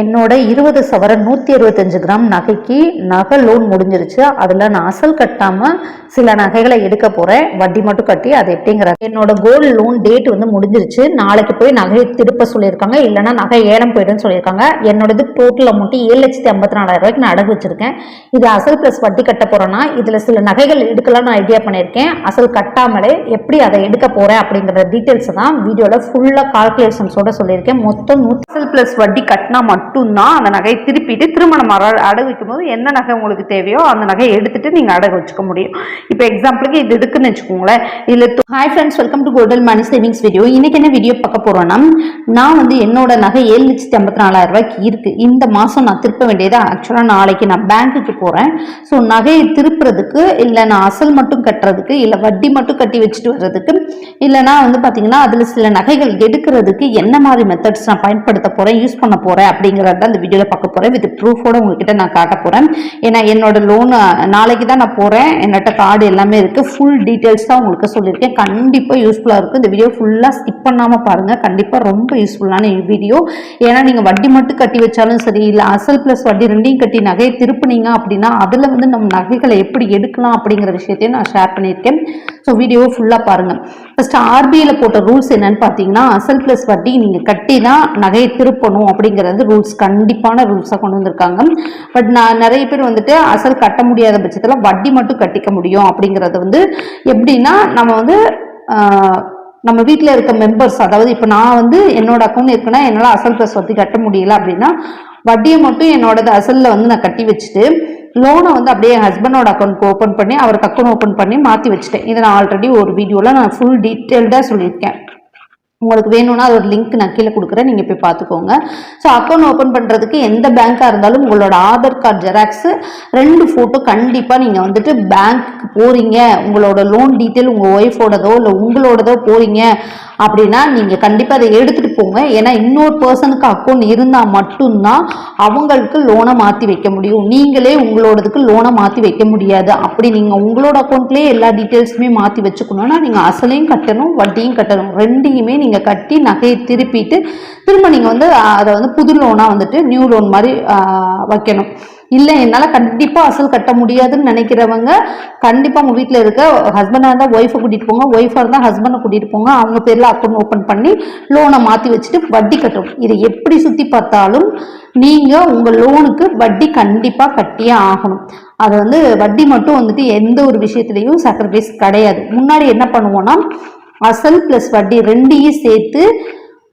என்னோட இருபது சவரன் நூற்றி அறுபத்தஞ்சு கிராம் நகைக்கு நகை லோன் முடிஞ்சிருச்சு. அதில் நான் அசல் கட்டாமல் சில நகைகளை எடுக்க போகிறேன் வட்டி மட்டும் கட்டி அது எப்படிங்கிற என்னோட கோல்டு லோன் டேட் வந்து முடிஞ்சிருச்சு. நாளைக்கு போய் நகையை திருப்ப சொல்லியிருக்காங்க. இல்லைன்னா நகை ஏலம் போயிடுன்னு சொல்லியிருக்காங்க. என்னோடது டோட்டல் அமௌண்ட்டு ஏழு லட்சத்தி ஐம்பத்தி நாலாயிரம் ரூபாய்க்கு நான் அடகு வச்சிருக்கேன். இது அசல் ப்ளஸ் வட்டி கட்ட போகிறேன்னா இதில் சில நகைகள் எடுக்கலாம்னு ஐடியா பண்ணியிருக்கேன். அசல் கட்டாமலே எப்படி அதை எடுக்க போகிறேன் அப்படிங்கிற டீட்டெயில்ஸ் தான் வீடியோவில் ஃபுல்லாக கால்குலேஷன்ஸோட சொல்லியிருக்கேன். மொத்தம் நூற்றி அசல் ப்ளஸ் வட்டி கட்டினா மட்டும் மட்டும்தான் அந்த நகையை திருப்பிட்டு திரும்ப நம்ம அட- அடகு வைக்கும்போது என்ன நகை உங்களுக்கு தேவையோ அந்த நகையை எடுத்துட்டு நீங்கள் அடகு வச்சுக்க முடியும். இப்போ எக்ஸாம்பிளுக்கு இது இதுக்குன்னு வச்சுக்கோங்களேன். இதில் hi friends welcome to golden money savings video இன்னைக்கு என்ன வீடியோ பார்க்க போறோம்னா நான் வந்து என்னோட நகை ஏழு லட்சத்தி ஐம்பத்தி நாலாயிரம் ரூபாய்க்கு இருக்கு. இந்த மாதம் நான் திருப்ப வேண்டியது ஆக்சுவலாக நாளைக்கு நான் பேங்க்குக்கு போகிறேன் ஸோ நகையை திருப்புறதுக்கு இல்லை நான் அசல் மட்டும் கட்டுறதுக்கு இல்லை வட்டி மட்டும் கட்டி வச்சுட்டு வர்றதுக்கு இல்லைனா வந்து பார்த்தீங்கன்னா அதில் சில நகைகள் எடுக்கிறதுக்கு என்ன மாதிரி மெத்தட்ஸ் நான் பயன்படுத்த போகிறேன் யூஸ் பண்ண போகிறேன் அப்படிங்கிறத தான் இந்த வீடியோவில் பார்க்க போகிறேன் வித் ப்ரூஃபோட உங்ககிட்ட நான் காட்ட போகிறேன் ஏன்னா என்னோட லோன் நாளைக்கு தான் நான் போகிறேன் என்னட்ட கார்டு எல்லாமே இருக்குது ஃபுல் டீட்டெயில்ஸ் தான் உங்களுக்கு சொல்லியிருக்கேன். கண்டிப்பாக யூஸ்ஃபுல்லாக இருக்கும். இந்த வீடியோ ஃபுல்லாக ஸ்கிப் பண்ணாமல் பாருங்கள் கண்டிப்பாக ரொம்ப யூஸ்ஃபுல்லான வீடியோ ஏன்னா நீங்கள் வட்டி மட்டும் கட்டி வச்சாலும் சரி இல்லை அசல் ப்ளஸ் வட்டி ரெண்டையும் கட்டி நகையை திருப்பினீங்க அப்படின்னா அதில் வந்து நம்ம நகைகளை எப்படி எடுக்கலாம் அப்படிங்கிற விஷயத்தையும் நான் ஷேர் பண்ணியிருக்கேன். ஸோ வீடியோவை ஃபுல்லாக பாருங்கள் ஃபஸ்ட்டு ஆர்பிஐயில் போட்ட ரூல்ஸ் என்னன்னு பார்த்தீங்கன்னா அசல் ப்ளஸ் வட்டி நீங்கள் கட்டி தான் நகையை திருப்பணும் அப்படிங்கிறது ரூல்ஸ் கண்டிப்பான ரூல்ஸாக கொண்டு வந்திருக்காங்க. பட் நான் நிறைய பேர் வந்துட்டு அசல் கட்ட முடியாத பட்சத்தில் வட்டி மட்டும் கட்டிக்க முடியும் அப்படிங்கிறது வந்து எப்படின்னா நம்ம வந்து நம்ம வீட்டில் இருக்க மெம்பர்ஸ் அதாவது இப்போ நான் வந்து என்னோட அக்கௌண்ட் இருக்குன்னா என்னால் அசல் ப்ளஸ் வட்டி கட்ட முடியல அப்படின்னா வட்டியை மட்டும் என்னோடது அசலில் வந்து நான் கட்டி வச்சுட்டு லோனை வந்து அப்படியே என் ஹஸ்பண்டோட அக்கௌண்ட்க்கு ஓப்பன் பண்ணி அவருக்கு அக்கௌண்ட் ஓப்பன் பண்ணி மாற்றி வச்சுட்டேன். இதை நான் ஆல்ரெடி ஒரு வீடியோவில் நான் ஃபுல் டீட்டெயில்டாக சொல்லியிருக்கேன். உங்களுக்கு வேணும்னா அதோட லிங்க் நான் கீழே கொடுக்குறேன். நீங்கள் போய் பார்த்துக்கோங்க. ஸோ அக்கௌண்ட் ஓப்பன் பண்ணுறதுக்கு எந்த பேங்க்காக இருந்தாலும் உங்களோட ஆதார் கார்டு ஜெராக்ஸு ரெண்டு ஃபோட்டோ கண்டிப்பாக நீங்கள் வந்துட்டு பேங்க்கு போகிறீங்க உங்களோட லோன் டீட்டெயில் உங்கள் ஒய்ஃபோடதோ இல்லை உங்களோடதோ போகிறீங்க அப்படின்னா நீங்கள் கண்டிப்பாக அதை எடுத்துகிட்டு போங்க. ஏன்னா இன்னொரு பர்சனுக்கு அக்கௌண்ட் இருந்தால் மட்டும்தான் அவங்களுக்கு லோனை மாற்றி வைக்க முடியும். நீங்களே உங்களோடதுக்கு லோனை மாற்றி வைக்க முடியாது. அப்படி நீங்கள் உங்களோட அக்கௌண்ட்லேயே எல்லா டீட்டெயில்ஸுமே மாற்றி வச்சுக்கணும்னா நீங்கள் அசலையும் கட்டணும் வட்டியும் கட்டணும். ரெண்டையுமே நீங்கள் கட்டி நகையை திருப்பிட்டு திரும்ப நீங்கள் வந்து அதை வந்து புது லோனாக வந்துட்டு நியூ லோன் மாதிரி வைக்கணும். இல்லை என்னால் கண்டிப்பாக அசல் கட்ட முடியாதுன்னு நினைக்கிறவங்க கண்டிப்பாக உங்கள் வீட்டில் இருக்க ஹஸ்பண்டாக இருந்தால் ஒய்ஃபை கூட்டிகிட்டு போங்க. ஒய்ஃபாக இருந்தால் ஹஸ்பண்டை கூட்டிகிட்டு போங்க. அவங்க பேரில் அக்கௌண்ட் ஓப்பன் பண்ணி லோனை மாற்றி வச்சுட்டு வட்டி கட்டணும் இதை எப்படி சுற்றி பார்த்தாலும் நீங்கள் உங்கள் லோனுக்கு வட்டி கண்டிப்பாக கட்டியே ஆகணும். அது வந்து வட்டி மட்டும் வந்துட்டு எந்த ஒரு விஷயத்துலையும் சாக்ரிஃபைஸ் கிடையாது. முன்னாடி என்ன பண்ணுவோன்னா அசல் ப்ளஸ் வட்டி ரெண்டையும் சேர்த்து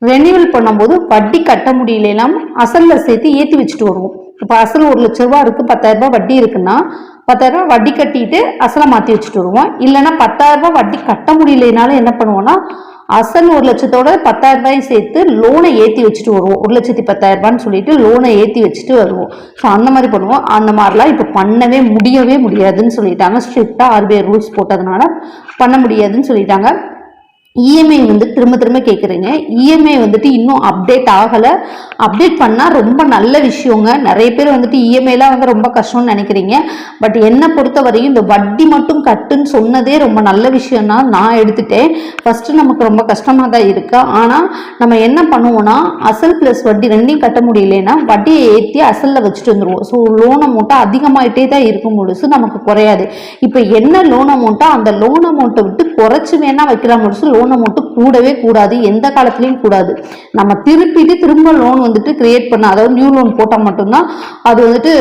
ரெனியூவல் பண்ணும்போது வட்டி கட்ட முடியலாம் அசலில் சேர்த்து ஏற்றி வச்சுட்டு வருவோம். இப்போ அசல் ஒரு லட்ச ரூபா இருக்குது பத்தாயிரம் வட்டி இருக்குன்னா பத்தாயிரம் வட்டி கட்டிட்டு அசலை மாற்றி வச்சுட்டு வருவோம். இல்லைன்னா பத்தாயிரம் வட்டி கட்ட முடியலனாலும் என்ன பண்ணுவோம்னா அசல் ஒரு லட்சத்தோட பத்தாயிரம் ரூபாயும் சேர்த்து லோனை ஏற்றி வச்சுட்டு வருவோம். ஒரு லட்சத்தி பத்தாயிரம் ரூபான்னு சொல்லிட்டு லோனை ஏற்றி வச்சுட்டு வருவோம். ஸோ அந்த மாதிரி பண்ணுவோம். அந்த மாதிரிலாம் இப்போ பண்ணவே முடியவே முடியாதுன்னு சொல்லிட்டாங்க. ஸ்ட்ரிக்டாக ஆர்பிஐ ரூல்ஸ் போட்டதுனால பண்ண முடியாதுன்னு சொல்லிட்டாங்க. இஎம்ஐ வந்து திரும்ப திரும்ப கேட்குறீங்க இஎம்ஐ வந்துட்டு இன்னும் அப்டேட் ஆகலை. அப்டேட் பண்ணால் ரொம்ப நல்ல விஷயங்க. நிறைய பேர் வந்துட்டு இஎம்ஐலாம் வந்து ரொம்ப கஷ்டம்னு நினைக்கிறீங்க. பட் என்னை பொறுத்த வரையும் இந்த வட்டி மட்டும் கட்டுன்னு சொன்னதே ரொம்ப நல்ல விஷயம்னா நான் எடுத்துட்டேன். ஃபஸ்ட்டு நமக்கு ரொம்ப கஷ்டமாக தான் இருக்குது ஆனால் நம்ம என்ன பண்ணுவோம்னா அசல் ப்ளஸ் வட்டி ரெண்டையும் கட்ட முடியலன்னா வட்டியை ஏற்றி அசலில் வச்சுட்டு வந்துடுவோம் ஸோ லோன் அமௌண்ட்டு அதிகமாகிட்டே தான் இருக்கும் பொழுது நமக்கு குறையாது. இப்போ என்ன லோன் அமௌண்ட்டோ அந்த லோன் அமௌண்ட்டை விட்டு குறைச்சி வேணா வைக்கிற முழுசு. லோனை மட்டும் கூடவே கூடாது எந்த காலத்துலேயும் கூடாது. நம்ம திருப்பிட்டு திரும்ப லோன் வந்துட்டு கிரியேட் பண்ண அதாவது நியூ லோன் போட்டால் மட்டும்தான் அது வந்துட்டு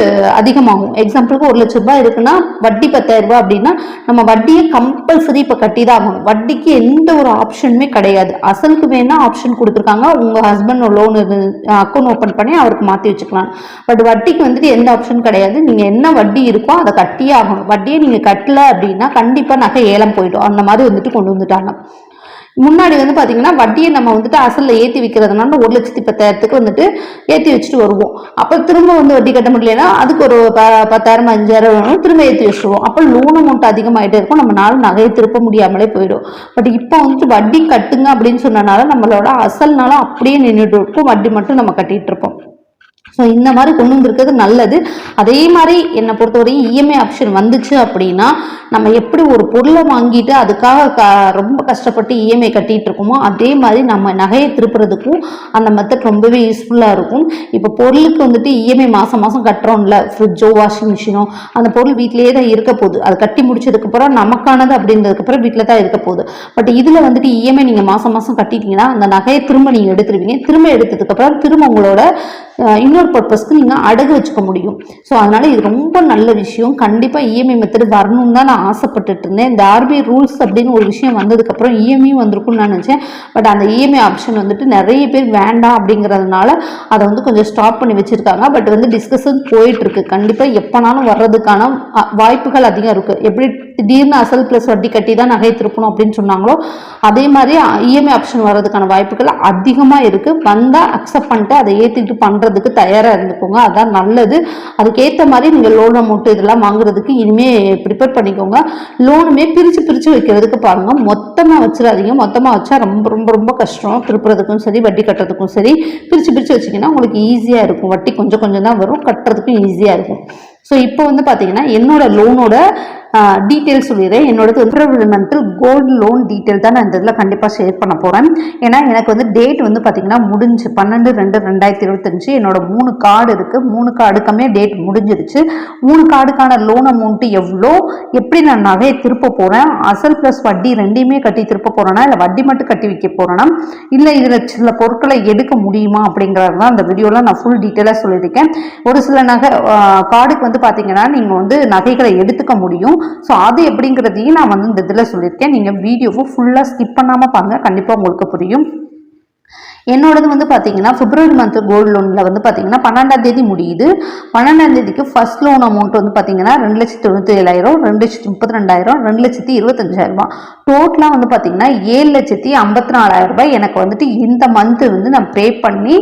அதிகமாகும். எக்ஸாம்பிளுக்கு ஒரு லட்ச ரூபாய் இருக்குன்னா வட்டி பத்தாயிரம் ரூபாய் அப்படின்னா நம்ம வட்டியை கம்பல்சரி இப்போ கட்டி தான் ஆகணும் வட்டிக்கு எந்த ஒரு ஆப்ஷனுமே கிடையாது. அசலுக்கு வேணால் ஆப்ஷன் கொடுத்துருக்காங்க. உங்கள் ஹஸ்பண்ட் லோன் அக்கௌண்ட் ஓப்பன் பண்ணி அவருக்கு மாற்றி வச்சுக்கலாம். பட் வட்டிக்கு வந்துட்டு எந்த ஆப்ஷன் கிடையாது. நீங்கள் என்ன வட்டி இருக்கோ அதை கட்டியே ஆகணும். வட்டியை நீங்கள் கட்டலை அப்படின்னா கண்டிப்பாக நகை ஏலம் போயிடும். அந்த மாதிரி வந்துட்டு கொண்டு வந்துட்டாங்க. முன்னாடி வந்து பார்த்தீங்கன்னா வட்டியை நம்ம வந்துட்டு அசலில் ஏற்றி விற்கிறதுனால ஒரு லட்சத்தி பத்தாயிரத்துக்கு வந்துட்டு ஏற்றி வச்சுட்டு வருவோம். அப்போ திரும்ப வந்து வட்டி கட்ட முடியலன்னா அதுக்கு ஒரு ப பத்தாயிரம் அஞ்சாயிரம் வேணும் திரும்ப ஏற்றி வச்சுருவோம். அப்போ லோன் அமௌண்ட் அதிகமாகிட்டே இருக்கும். நம்மளால நகையை திருப்ப முடியாமலே போயிடும். பட் இப்போ வந்துட்டு வட்டி கட்டுங்க அப்படின்னு சொன்னனால நம்மளோட அசல்னால அப்படியே நின்றுட்டு இருக்கும். வட்டி மட்டும் நம்ம கட்டிகிட்டு இருப்போம். ஸோ இந்த மாதிரி கொண்டு வந்திருக்கிறது நல்லது. அதே மாதிரி என்னை பொறுத்தவரையும் இஎம்ஐ ஆப்ஷன் வந்துச்சு அப்படின்னா நம்ம எப்படி ஒரு பொருளை வாங்கிட்டு அதுக்காக க ரொம்ப கஷ்டப்பட்டு இஎம்ஐ கட்டிகிட்டு இருக்கோமோ அதே மாதிரி நம்ம நகையை திருப்புறதுக்கும் அந்த மெத்தட் ரொம்பவே யூஸ்ஃபுல்லாக இருக்கும். இப்போ பொருளுக்கு வந்துட்டு இஎம்ஐ மாதம் மாதம் கட்டுறோம்ல ஃப்ரிட்ஜோ வாஷிங் மிஷினோ அந்த பொருள் வீட்டிலேயே தான் இருக்க போகுது. அது கட்டி முடிச்சதுக்கப்புறம் நமக்கானது அப்படின்றதுக்கப்புறம் வீட்டில் தான் இருக்க போகுது. பட் இதில் வந்துட்டு இஎம்ஐ நீங்கள் மாதம் மாதம் கட்டிட்டீங்கன்னா அந்த நகையை திரும்ப நீங்கள் எடுத்துருவீங்க. திரும்ப எடுத்ததுக்கப்புறம் திரும்ப உங்களோட இன்னொரு பர்பஸ்க்கு நீங்கள் அடகு வச்சுக்க முடியும். ஸோ அதனால் இது ரொம்ப நல்ல விஷயம். கண்டிப்பாக இஎம்ஐ மெத்தட் வரணும்னு தான் நான் ஆசைப்பட்டுட்டு இருந்தேன். இந்த ஆர்பிஐ ரூல்ஸ் அப்படின்னு ஒரு விஷயம் வந்ததுக்கப்புறம் இஎம்ஐயும் வந்திருக்கும்னு நான் நினச்சேன். பட் அந்த இஎம்ஐ ஆப்ஷன் வந்துட்டு நிறைய பேர் வேண்டாம் அப்படிங்கிறதுனால அதை வந்து கொஞ்சம் ஸ்டாப் பண்ணி வச்சுருக்காங்க. பட் வந்து டிஸ்கஷன் போயிட்டுருக்கு. கண்டிப்பாக எப்போனாலும் வர்றதுக்கான வாய்ப்புகள் அதிகம் இருக்குது எப்படி திடீர்னு அசல் ப்ளஸ் வட்டி கட்டி தான் நகை திருப்பணும் அப்படின்னு சொன்னாங்களோ அதே மாதிரி இஎம்ஐ ஆப்ஷன் வர்றதுக்கான வாய்ப்புகள் அதிகமாக இருக்குது வந்தால் அக்செப்ட் பண்ணிட்டு அதை ஏற்றிட்டு வாங்குறதுக்கு தயாராக இருந்துக்கோங்க. அதான் நல்லது. அதுக்கேற்ற மாதிரி நீங்கள் லோன் அமௌண்ட் இதெல்லாம் வாங்குறதுக்கு இனிமே ப்ரிப்பேர் பண்ணிக்கோங்க. லோனுமே பிரித்து பிரித்து வைக்கிறதுக்கு பாருங்கள் மொத்தமாக வச்சிடாதீங்க. மொத்தமாக வச்சா ரொம்ப ரொம்ப ரொம்ப கஷ்டம். திருப்புறதுக்கும் சரி வட்டி கட்டுறதுக்கும் சரி. பிரித்து பிரித்து வச்சிங்கன்னா உங்களுக்கு ஈஸியாக இருக்கும். வட்டி கொஞ்சம் கொஞ்சம் தான் வரும். கட்டுறதுக்கும் ஈஸியாக இருக்கும். ஸோ இப்போ வந்து பார்த்தீங்கன்னா என்னோட லோனோட டீட்டெயில் சொல்லிடுறேன். என்னோட பிப்ரவரி கோல்டு லோன் டீட்டெயில் தான் நான் இந்த இதில் கண்டிப்பாக ஷேர் பண்ண போகிறேன் ஏன்னா எனக்கு வந்து டேட் வந்து பார்த்திங்கன்னா முடிஞ்சு பன்னெண்டு ரெண்டு ரெண்டாயிரத்தி இருபத்தஞ்சு என்னோட மூணு கார்டு இருக்குது மூணு கார்டுக்குமே டேட் முடிஞ்சிருச்சு. மூணு கார்டுக்கான லோன் அமௌண்ட்டு எவ்வளோ எப்படி நான் நகையை திருப்ப போகிறேன் அசல் ப்ளஸ் வட்டி ரெண்டையுமே கட்டி திருப்ப போகிறேன்னா இல்லை வட்டி மட்டும் கட்டி வைக்க போகிறேன்னா இல்லை இதில் சில பொருட்களை எடுக்க முடியுமா? அப்படிங்கிறது தான் அந்த வீடியோவில் நான் ஃபுல் டீட்டெயிலாக சொல்லியிருக்கேன். ஒரு சில நகை கார்டுக்கு வந்து பார்த்தீங்கன்னா நீங்கள் வந்து நகைகளை எடுத்துக்க முடியும். ஸோ அது எப்படிங்கிறதையும் நான் வந்து இந்த இதில் சொல்லியிருக்கேன். நீங்கள் வீடியோவை ஃபுல்லாக ஸ்கிப் பண்ணாமல் பாருங்க. கண்டிப்பாக உங்களுக்கு புரியும். என்னோடது வந்து பார்த்தீங்கன்னா பிப்ரவரி மந்த் கோல்டு லோனில் வந்து பார்த்தீங்கன்னா பன்னெண்டாம் தேதி முடியுது. பன்னெண்டாம் தேதிக்கு ஃபர்ஸ்ட் லோன் அமௌண்ட் வந்து பார்த்தீங்கன்னா ரெண்டு லட்சத்தி தொண்ணூற்றி ஏழாயிரம் ரெண்டு லட்சத்தி முப்பத்தி ரெண்டாயிரம் ரெண்டு லட்சத்தி இருபத்தஞ்சாயிரரூபா டோட்டலாக வந்து பார்த்தீங்கன்னா ஏழு லட்சத்தி ஐம்பத்தி நாலாயிரம் ரூபாய் எனக்கு வந்துட்டு இந்த மந்த் வந்து நான் பே பண்ணி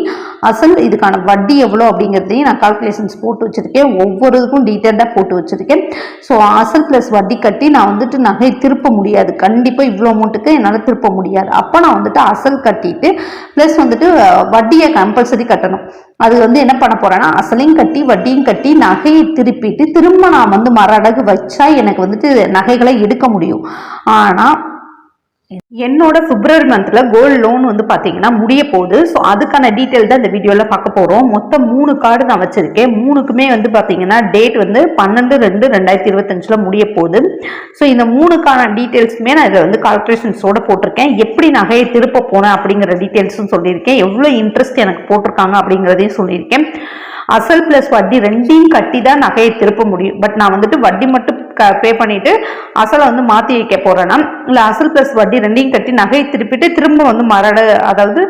அசல் இதுக்கான வட்டி எவ்வளோ அப்படிங்கிறதையும் நான் கால்குலேஷன்ஸ் போட்டு வச்சுருக்கேன். ஒவ்வொரு இதுக்கும் டீட்டெயில்டாக போட்டு வச்சுருக்கேன். ஸோ அசல் ப்ளஸ் வட்டி கட்டி நான் வந்துட்டு நகை திருப்ப முடியாது. கண்டிப்பாக இவ்வளோ அமௌண்ட்டுக்கு என்னால் திருப்ப முடியாது. அப்போ நான் வந்துட்டு அசல் கட்டிட்டு ப்ளஸ் வந்துட்டு வட்டியை கம்பல்சரி கட்டணும். அது வந்து என்ன பண்ண போகிறேன்னா அசலையும் கட்டி வட்டியும் கட்டி நகையை திருப்பிட்டு திரும்ப நான் வந்து மர அடகு வச்சா எனக்கு வந்துட்டு நகைகளை எடுக்க முடியும். ஆனால் என்னோட பிப்ரவரி மந்த்ல கோல்டு லோன் வந்து பாத்தீங்கன்னா முடிய போகுது. ஸோ அதுக்கான டீட்டெயில் தான் இந்த வீடியோல பார்க்க போறோம். மொத்தம் மூணு கார்டு நான் வச்சிருக்கேன். மூணுக்குமே வந்து பாத்தீங்கன்னா டேட் வந்து பன்னெண்டு ரெண்டு ரெண்டாயிரத்தி இருபத்தஞ்சுல முடிய போகுது. ஸோ இந்த மூணுக்கான டீட்டெயில்ஸுமே நான் இதில் வந்து கால்குலேஷன்ஸோட போட்டிருக்கேன். எப்படி நகையை திருப்ப போனேன் அப்படிங்கிற டீட்டெயில்ஸும் சொல்லியிருக்கேன். எவ்வளோ இன்ட்ரெஸ்ட் எனக்கு போட்டிருக்காங்க அப்படிங்கிறதையும் சொல்லியிருக்கேன். அசல் பிளஸ் வட்டி ரெண்டையும் கட்டி தான் நகையை திருப்ப முடியும். பட் நான் வந்துட்டு வட்டி மட்டும் பே பண்ணிட்டு அசலை வந்து மாற்றி வைக்க போறேன்னா இல்லை அசல் ப்ளஸ் வட்டி ரெண்டையும் கட்டி நகையை திருப்பிட்டு திரும்ப வந்து மரட அதாவது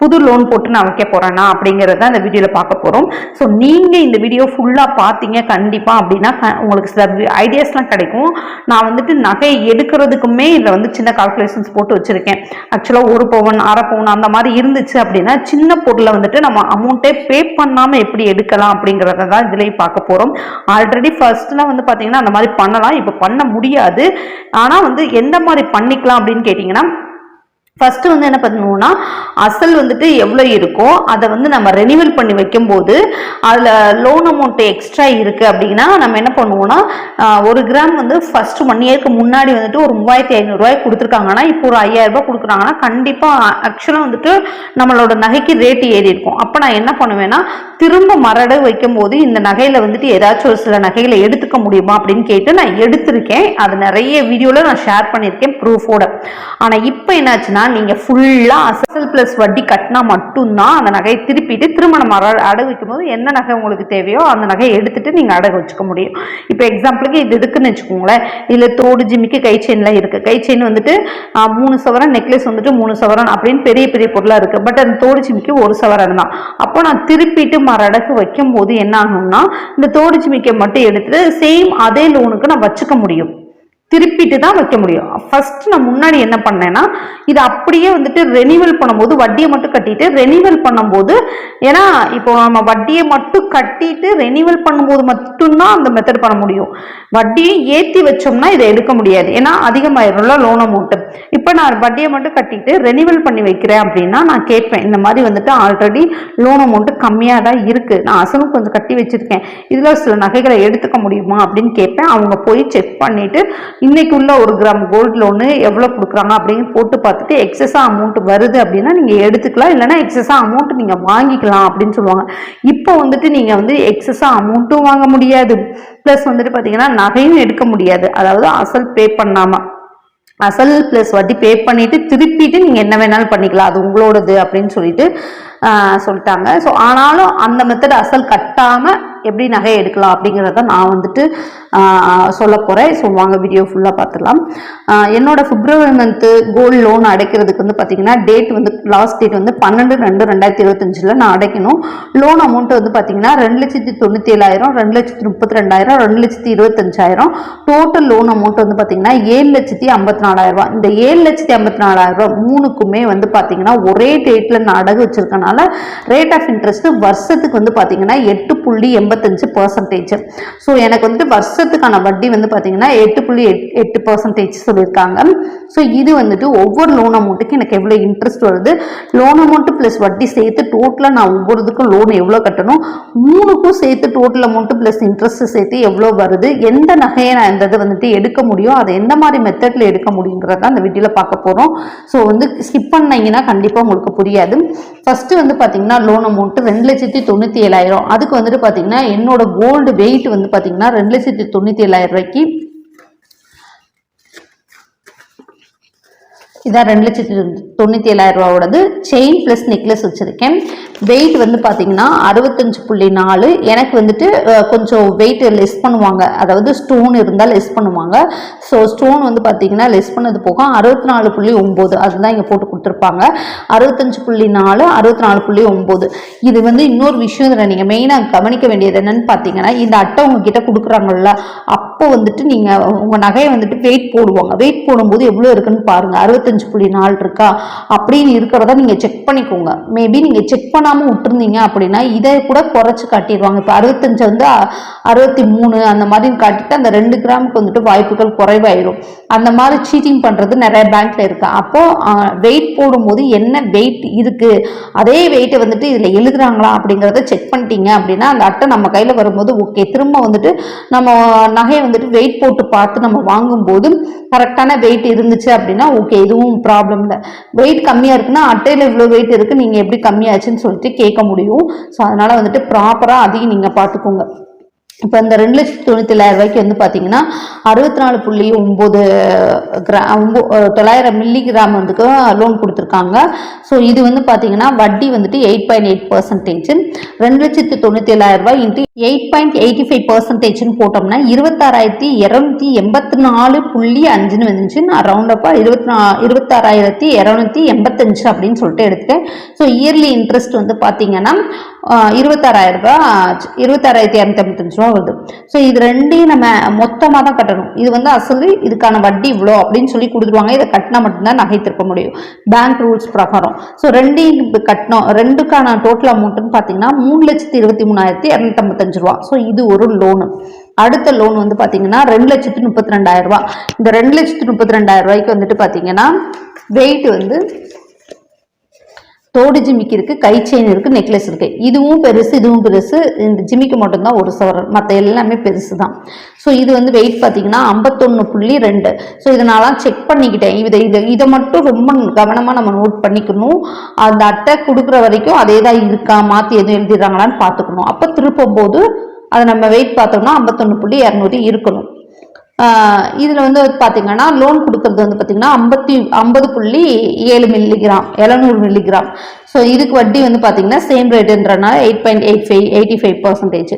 புது லோன் போட்டு நான் வைக்க போகிறேன்னா அப்படிங்கிறத தான் இந்த வீடியோவில் பார்க்க போகிறோம் ஸோ நீங்கள் இந்த வீடியோ ஃபுல்லாக பார்த்தீங்க கண்டிப்பாக அப்படின்னா உங்களுக்கு சில ஐடியாஸ்லாம் கிடைக்கும். நான் வந்துட்டு நகை எடுக்கிறதுக்குமே இதில் வந்து சின்ன கால்குலேஷன்ஸ் போட்டு வச்சுருக்கேன். ஆக்சுவலாக ஒரு பவுன் அரை பவுன் அந்த மாதிரி இருந்துச்சு அப்படின்னா சின்ன பொருளை வந்துட்டு நம்ம அமௌண்ட்டே பே பண்ணாமல் எப்படி எடுக்கலாம் அப்படிங்கிறத தான் இதுலேயும் பார்க்க போகிறோம் ஆல்ரெடி ஃபர்ஸ்ட்லாம் வந்து பார்த்தீங்கன்னா அந்த மாதிரி பண்ணலாம். இப்போ பண்ண முடியாது. ஆனால் வந்து எந்த மாதிரி பண்ணிக்கலாம் அப்படின்னு கேட்டிங்கன்னா ஃபஸ்ட்டு வந்து என்ன பண்ணுவோம்னா அசல் வந்துட்டு எவ்வளோ இருக்கோ அதை வந்து நம்ம ரெனிவல் பண்ணி வைக்கும்போது அதில் லோன் அமௌண்ட் எக்ஸ்ட்ரா இருக்குது அப்படின்னா நம்ம என்ன பண்ணுவோம்னா ஒரு கிராம் வந்து ஃபஸ்ட்டு ஒன் இயர்க்கு முன்னாடி வந்துட்டு ஒரு மூவாயிரத்தி ஐநூறுரூவாய் கொடுத்துருக்காங்கன்னா இப்போ ஒரு ஐயாயிரம் ரூபாய் கொடுக்குறாங்கன்னா கண்டிப்பாக ஆக்சுவலாக வந்துட்டு நம்மளோட நகைக்கு ரேட்டு ஏறி இருக்கும். அப்போ நான் என்ன பண்ணுவேன்னா திரும்ப மரடு வைக்கும்போது இந்த நகையில் வந்துட்டு ஏதாச்சும் ஒரு சில நகைகளை எடுத்துக்க முடியுமா அப்படின்னு கேட்டு நான் எடுத்திருக்கேன். அது நிறைய வீடியோவில் நான் ஷேர் பண்ணியிருக்கேன் ப்ரூஃபோட ஆனால் இப்போ என்னாச்சுன்னா நீங்கள் ஃபுல்லாக அசல் ப்ளஸ் வட்டி கட்டினா மட்டும்தான் அந்த நகையை திருப்பிட்டு திருமணம் நம்ம அட- அடகு வைக்கும்போது என்ன நகை உங்களுக்கு தேவையோ அந்த நகையை எடுத்துகிட்டு நீங்கள் அடகு வச்சுக்க முடியும். இப்போ எக்ஸாம்பிளுக்கு இது இதுக்குன்னு வச்சுக்கோங்களேன். இதில் தோடு ஜிமிக்கு கை செயின்லாம் இருக்குது கை செயின் வந்துட்டு மூணு சவரன் நெக்லஸ் வந்துட்டு மூணு சவரன் அப்படின்னு பெரிய பெரிய பொருளாக இருக்குது பட் அந்த தோடு ஜிமிக்கு ஒரு சவரன் தான். அப்போ நான் திருப்பிட்டு மர அடகு வைக்கும்போது என்ன ஆகும்னா இந்த தோடு ஜிமிக்கை மட்டும் எடுத்துட்டு சேம் அதே லோனுக்கு நான் வச்சுக்க முடியும். திருப்பிட்டு தான் வைக்க முடியும். ஃபர்ஸ்ட் நான் முன்னாடி என்ன பண்ணேன்னா இது அப்படியே வந்துட்டு ரெனிவல் பண்ணும்போது வட்டியை மட்டும் கட்டிட்டு ரெனிவல் பண்ணும்போது ஏன்னா இப்போ நம்ம வட்டியை மட்டும் கட்டிட்டு ரெனிவல் பண்ணும்போது மட்டும்தான் அந்த மெத்தட் பண்ண முடியும். வட்டியை ஏற்றி வச்சோம்னா இதை எடுக்க முடியாது. ஏன்னா அதிகமாயிரும்ல லோன் அமௌண்ட்டு இப்போ நான் வட்டியை மட்டும் கட்டிட்டு ரெனிவல் பண்ணி வைக்கிறேன் அப்படின்னா நான் கேட்பேன் இந்த மாதிரி வந்துட்டு ஆல்ரெடி லோன் அமௌண்ட்டு கம்மியாக தான் இருக்குது நான் அசலும் கொஞ்சம் கட்டி வச்சிருக்கேன். இதில் சில நகைகளை எடுத்துக்க முடியுமா அப்படின்னு கேட்பேன். அவங்க போய் செக் பண்ணிட்டு இன்றைக்கு உள்ள ஒரு கிராம் கோல்டு லோனு எவ்வளோ கொடுக்குறாங்க அப்படின்னு போட்டு பார்த்துட்டு எக்ஸஸாக அமௌண்ட் வருது அப்படின்னா நீங்கள் எடுத்துக்கலாம். இல்லைன்னா எக்ஸஸாக அமௌண்ட் நீங்கள் வாங்கிக்கலாம் அப்படின்னு சொல்லுவாங்க. இப்போ வந்துட்டு நீங்கள் வந்து எக்ஸஸாக அமௌண்ட்டும் வாங்க முடியாது. ப்ளஸ் வந்துட்டு பார்த்தீங்கன்னா நகையும் எடுக்க முடியாது. அதாவது அசல் பே பண்ணாமல் அசல் ப்ளஸ் வட்டி பே பண்ணிவிட்டு திருப்பிட்டு நீங்கள் என்ன வேணாலும் பண்ணிக்கலாம். அது உங்களோடது அப்படின்னு சொல்லிட்டு சொல்லிட்டாங்க. ஸோ ஆனாலும் அந்த மெத்தட் அசல் கட்டாமல் எப்படி நகை எடுக்கலாம் அப்படிங்கிறத நான் வந்துட்டு சொல்ல போகிறேன் ஸோ வாங்க வீடியோ ஃபுல்லாக பார்த்துடலாம். என்னோடய ஃபிப்ரவரி பிப்ரவரி மந்த்து கோல்டு லோன் அடைக்கிறதுக்கு வந்து பார்த்தீங்கன்னா டேட் வந்து லாஸ்ட் டேட் வந்து பன்னெண்டு ரெண்டு ரெண்டாயிரத்தி இருபத்தஞ்சில் நான் அடைக்கணும். லோன் அமௌண்ட் வந்து பார்த்தீங்கன்னா ரெண்டு லட்சத்தி தொண்ணூற்றி ஏழாயிரம் ரெண்டு லட்சத்தி முப்பத்தி ரெண்டாயிரம் ரெண்டு லட்சத்தி இருபத்தஞ்சாயிரம். டோட்டல் லோன் அமௌண்ட் வந்து பார்த்தீங்கன்னா ஏழு லட்சத்தி ஐம்பத்தி நாலாயிரம் இந்த ஏழு லட்சத்தி ஐம்பத்தி நாலாயிரம் மூணுக்குமே வந்து பார்த்தீங்கன்னா ஒரே டேட்டில் நான் அடகு வச்சிருக்கனால ரேட் ஆஃப் இன்ட்ரெஸ்ட் வருஷத்துக்கு வந்து பார்த்தீங்கன்னா எட்டு புள்ளி எண்பத்தஞ்சு பர்சன்டேஜ் ஸோ எனக்கு வந்து வருஷத்துக்கான வட்டி வந்து பார்த்தீங்கன்னா எட்டு புள்ளி எட் எட்டு பர்சன்டேஜ் சொல்லியிருக்காங்க ஸோ இது வந்துட்டு ஒவ்வொரு லோன் அமௌண்ட்டுக்கு எனக்கு எவ்வளோ இன்ட்ரெஸ்ட் வருது? லோன் அமௌண்ட்டு ப்ளஸ் வட்டி சேர்த்து டோட்டலாக நான் ஒவ்வொருத்துக்கும் லோன் எவ்வளோ கட்டணும்? மூணுக்கும் சேர்த்து டோட்டல் அமௌண்ட்டு ப்ளஸ் இன்ட்ரெஸ்ட் சேர்த்து எவ்வளோ வருது? எந்த நகையை நான் இந்த இதை வந்துட்டு எடுக்க முடியும்? அதை எந்த மாதிரி மெத்தடில் எடுக்க முடியுங்கிறத அந்த வீடியோவில் பார்க்க போகிறோம் ஸோ வந்து ஸ்கிப் பண்ணீங்கன்னா கண்டிப்பாக உங்களுக்கு புரியாது. ஃபஸ்ட்டு வந்து பார்த்தீங்கன்னா லோன் அமௌண்ட்டு ரெண்டு லட்சத்தி தொண்ணூற்றி ஏழாயிரம். அதுக்கு வந்துட்டு பார்த்தீங்கன்னா என்னோட கோல்டு வெயிட் வந்து பார்த்தீங்கன்னா ரெண்டு லட்சத்தி தொண்ணூற்றி ஏழாயிரம் ரூபாய்க்கு. இதான் ரெண்டு லட்சத்தி தொண்ணூற்றி ஏழாயிரம் ரூபாவோடது. செயின் ப்ளஸ் நெக்லஸ் வச்சுருக்கேன். வெயிட் வந்து பார்த்தீங்கன்னா அறுபத்தஞ்சு புள்ளி நாலு. எனக்கு வந்துட்டு கொஞ்சம் வெயிட் லெஸ் பண்ணுவாங்க. அதாவது ஸ்டோன் இருந்தால் லெஸ் பண்ணுவாங்க. ஸோ ஸ்டோன் வந்து பார்த்தீங்கன்னா லெஸ் பண்ணது போக அறுபத்தி நாலு புள்ளி ஒம்பது. அதுதான் இங்கே போட்டு கொடுத்துருப்பாங்க. அறுபத்தஞ்சு புள்ளி நாலு அறுபத்தி நாலு புள்ளி ஒம்பது. இது வந்து இன்னொரு விஷயம் இதில் நீங்கள் மெயினாக கவனிக்க வேண்டியது என்னன்னு பார்த்தீங்கன்னா இந்த அட்டை உங்ககிட்ட கொடுக்குறாங்கல்ல அப்போ வந்துட்டு நீங்கள் உங்கள் நகையை வந்துட்டு வெயிட் போடுவாங்க. வெயிட் போடும்போது எவ்வளோ இருக்குன்னு பாருங்கள் அறுபத்தஞ்சு புள்ளி நாலு இருக்கா? அப்படின்னு இருக்கிறத நீங்கள் செக் பண்ணிக்கோங்க. மேபி நீங்கள் செக் பண்ணாமல் விட்டுருந்தீங்க அப்படின்னா இதை கூட குறைச்சி காட்டிடுவாங்க. இப்போ அறுபத்தஞ்சு வந்து அறுபத்தி மூணு அந்த மாதிரி காட்டிட்டு அந்த ரெண்டு கிராமுக்கு வந்துட்டு வாய்ப்புகள் குறைவாயிடும் அந்த மாதிரி சீட்டிங் பண்ணுறது நிறைய பேங்க்ல இருக்கு? அப்போ வெயிட் போடும்போது என்ன வெயிட் இருக்கு? அதே வெயிட்டை வந்துட்டு இதில் எழுதுறாங்களா அப்படிங்கிறத செக் பண்ணிட்டீங்க அப்படின்னா அந்த அட்டை நம்ம கையில் வரும்போது ஓகே திரும்ப வந்துட்டு நம்ம நகையை வந்துட்டு வெயிட் போட்டு பார்த்து நம்ம வாங்கும்போது கரெக்டான வெயிட் இருந்துச்சு அப்படின்னா ஓகே எதுவும் ப்ராப்ளம் இல்லை. வெயிட் கம்மியாக இருக்குன்னா அட்டையில் இவ்வளோ வெயிட் இருக்குது நீங்கள் எப்படி கம்மியாச்சுன்னு சொல்லிட்டு கேட்க முடியும். ஸோ அதனால் வந்துட்டு ப்ராப்பராக அதையும் நீங்கள் பார்த்துக்கோங்க. இப்போ இந்த ரெண்டு லட்சத்தி தொண்ணூற்றி ஏழாயிரம் ரூபாய்க்கு வந்து பார்த்தீங்கன்னா அறுபத்தி நாலு புள்ளி ஒம்பது கிரா ஒம்போ- தொள்ளாயிரம் மில்லி கிராம் வந்துக்கு லோன் கொடுத்துருக்காங்க. ஸோ இது வந்து பார்த்தீங்கன்னா வட்டி வந்துட்டு எயிட் பாயிண்ட் எயிட் பர்சன்டேஜ் ரெண்டு லட்சத்தி தொண்ணூற்றி ரூபாய் into eight point eighty five பர்சன்டேஜ்னு போட்டோம்னா இருபத்தாறாயிரத்தி இரநூத்தி எண்பத்தி நாலு புள்ளி அஞ்சுன்னு வந்துச்சு. நான் ரவுண்டப்பாக இருபத்தி நா இருபத்தாறாயிரத்தி இரநூத்தி எண்பத்தஞ்சு அப்படின்னு சொல்லிட்டு எடுத்துட்டேன். ஸோ இயர்லி இன்ட்ரெஸ்ட் வந்து பார்த்தீங்கன்னா இருபத்தாறாயிரம் ரூபாய் இருபத்தாறாயிரத்தி இரநூத்தி ஐம்பத்தஞ்சு ரூபா வருது. ஸோ இது ரெண்டையும் நம்ம மொத்தமாக தான் கட்டணும். இது வந்து அசல் இதுக்கான வட்டி இவ்வளோ அப்படின்னு சொல்லி கொடுத்துருவாங்க. இதை கட்டினா மட்டும்தான் நகை திருப்ப முடியும். பேங்க் ரூல்ஸ் பிரகாரம். ஸோ ரெண்டையும் கட்டணும். ரெண்டுக்கான டோட்டல் அமௌண்ட்டுன்னு பார்த்தீங்கன்னா மூணு லட்சத்தி இருபத்தி மூணாயிரத்தி இரநூத்தம்பத்தஞ்சு ரூபா. ஸோ இது ஒரு லோனு அடுத்த லோன் வந்து பார்த்தீங்கன்னா ரெண்டு லட்சத்தி முப்பத்தி ரெண்டாயிரம் ரூபா இந்த ரெண்டு லட்சத்தி முப்பத்தி ரெண்டாயிரம் ரூபாய்க்கு வந்துட்டு பார்த்தீங்கன்னா வெயிட் வந்து தோடு ஜிமிக்கு இருக்கு கை செயின் இருக்கு நெக்லஸ் இருக்கு. இதுவும் பெருசு இதுவும் பெருசு இந்த ஜிமிக்கு மட்டும்தான் ஒரு சவரன் மற்ற எல்லாமே பெருசு தான் ஸோ இது வந்து வெயிட் பார்த்தீங்கன்னா ஐம்பத்தொன்று புள்ளி ரெண்டு. ஸோ இதை நான்லாம் செக் பண்ணிக்கிட்டேன். இதை இதை இதை மட்டும் ரொம்ப கவனமாக நம்ம நோட் பண்ணிக்கணும். அந்த அட்டை கொடுக்குற வரைக்கும் அதே தான் இருக்கா மாற்றி எதுவும் எழுதிடுறாங்களான்னு பார்த்துக்கணும். அப்போ திருப்பும் போது அதை நம்ம வெயிட் பார்த்தோம்னா ஐம்பத்தொன்று புள்ளி இரநூறு இருக்கணும். இதில் வந்து பார்த்தீங்கன்னா லோன் கொடுக்கறது வந்து பார்த்தீங்கன்னா ஐம்பத்தி ஐம்பது புள்ளி ஏழு மில்லிகிராம் எழுநூறு மில்லிகிராம் ஸோ இதுக்கு வட்டி வந்து பார்த்தீங்கன்னா same ரேட்டுன்றனால eight point eight five eighty five percentage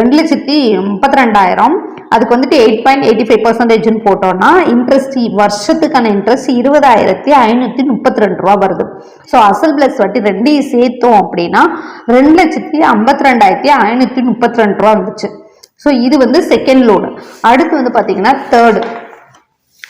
ரெண்டு லட்சத்தி முப்பத்தி ரெண்டாயிரம் அதுக்கு வந்துட்டு எயிட் பாயிண்ட் எயிட்டி ஃபைவ் பர்சன்டேஜ்னு போட்டோம்னா இன்ட்ரெஸ்ட் வருஷத்துக்கான இன்ட்ரெஸ்ட் இருபதாயிரத்தி ஐநூற்றி முப்பத்தி ரெண்டு ரூபா வருது. ஸோ அசல் ப்ளஸ் வட்டி ரெண்டையும் சேர்த்தோம் அப்படின்னா ரெண்டு லட்சத்தி ஐம்பத்தி ரெண்டாயிரத்தி ஐநூற்றி முப்பத்தி ரெண்டு ரூபா வந்துச்சு. ஸோ இது வந்து செகண்ட் லோன் அடுத்து வந்து பார்த்தீங்கன்னா தேர்டு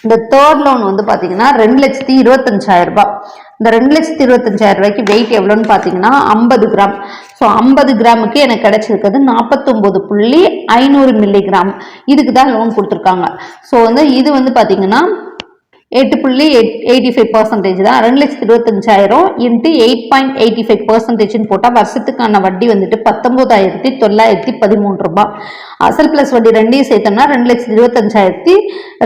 இந்த தேர்ட் லோன் வந்து பார்த்தீங்கன்னா ரெண்டு லட்சத்தி இருபத்தஞ்சாயிரம் ரூபாய். இந்த ரெண்டு லட்சத்தி இருபத்தஞ்சாயிரம் ரூபாய்க்கு வெயிட் எவ்வளோன்னு பார்த்தீங்கன்னா ஐம்பது கிராம். ஸோ ஐம்பது கிராமுக்கு எனக்கு கிடைச்சிருக்கிறது நாற்பத்தொம்போது புள்ளி ஐநூறு மில்லிகிராம் இதுக்கு தான் லோன் கொடுத்துருக்காங்க. ஸோ வந்து இது வந்து பார்த்தீங்கன்னா எட்டு புள்ளி எயிட் எயிட்டி ஃபைவ் பர்சன்டேஜ் தான். ரெண்டு லட்சத்து இருபத்தஞ்சாயிரம் into eight point eighty five பர்சன்டேஜ்னு போட்டால் வருஷத்துக்கான வட்டி வந்துட்டு பத்தொம்போதாயிரத்தி தொள்ளாயிரத்தி பதிமூணு ரூபாய். அசல் ப்ளஸ் வட்டி ரெண்டையும் சேர்த்தோம்னா ரெண்டு லட்சத்து இருபத்தஞ்சாயிரத்தி